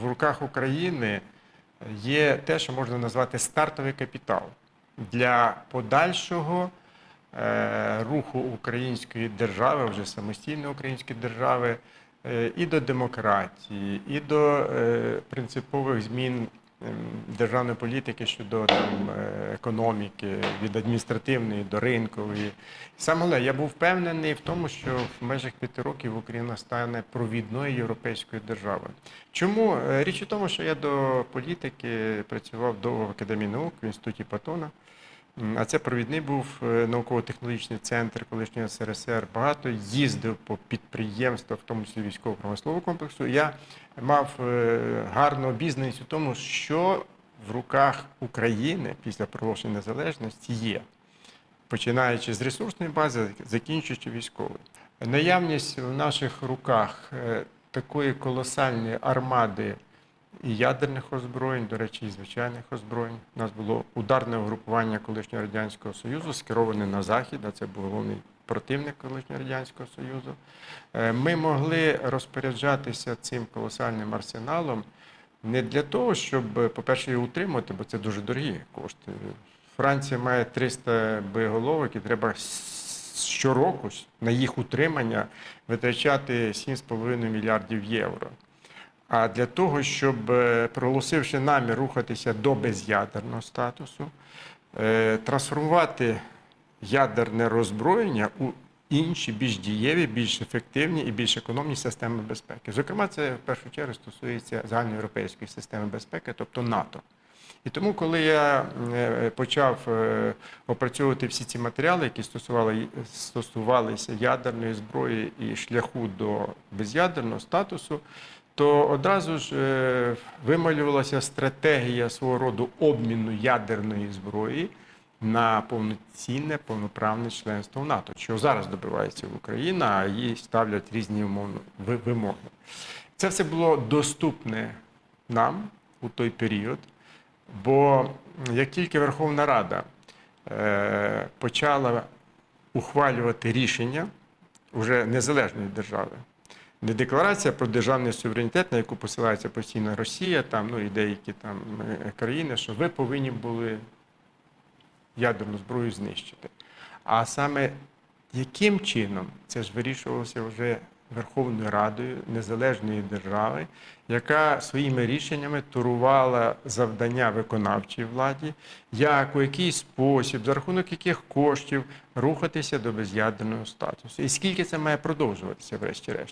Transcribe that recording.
в руках України є те, що можна назвати стартовий капітал для подальшого е, руху української держави, вже самостійної української держави, е, і до демократії, і до е, принципових змін державної політики щодо там, е, економіки, від адміністративної до ринкової. Саме головне, я був впевнений в тому, що в межах п'яти років Україна стане провідною європейською державою. Чому? Е, Річ у тому, що я до політики працював довго в Академії наук в інституті Патона. А це провідний був е, науково-технологічний центр колишнього СРСР. Багато їздив по підприємствах, в тому числі військово-промислового комплексу. Я мав е, гарну обізнаність у тому, що в руках України після проголошення незалежності є, починаючи з ресурсної бази, закінчуючи військовою. Наявність в наших руках е, такої колосальної армади і ядерних озброєнь, до речі, і звичайних озброєнь. У нас було ударне угрупування колишнього радянського союзу, скероване на захід. А це був головний противник колишнього радянського союзу. Е, Ми могли розпоряджатися цим колосальним арсеналом не для того, щоб, по-перше, його утримувати, бо це дуже дорогі кошти. Франція має 300 боєголовок і треба щороку на їх утримання витрачати 7,5 мільярдів євро. А для того, щоб е, проголосивши намір рухатися до безядерного статусу, е, трансформувати ядерне роззброєння у інші більш дієві, більш ефективні і більш економні системи безпеки. Зокрема, це в першу чергу стосується загальноєвропейської системи безпеки, тобто НАТО. І тому, коли я е, почав опрацьовувати всі ці матеріали, які стосували, стосувалися ядерної зброї і шляху до безядерного статусу, то одразу ж е, вималювалася стратегія свого роду обміну ядерної зброї на повноцінне, повноправне членство в НАТО, що зараз добивається Україна, а їй ставлять різні вимоги. Це все було доступне нам у той період. Бо як тільки Верховна Рада е, почала ухвалювати рішення вже незалежної держави, не декларація про державний суверенітет, на яку посилається постійно Росія, там, ну і деякі там е, країни, що ви повинні були ядерну зброю знищити. А саме яким чином це ж вирішувалося вже Верховною Радою незалежної держави, яка своїми рішеннями турувала завдання виконавчій владі, як у який спосіб, за рахунок яких коштів рухатися до безядерного статусу, і скільки це має продовжуватися, врешті-решт.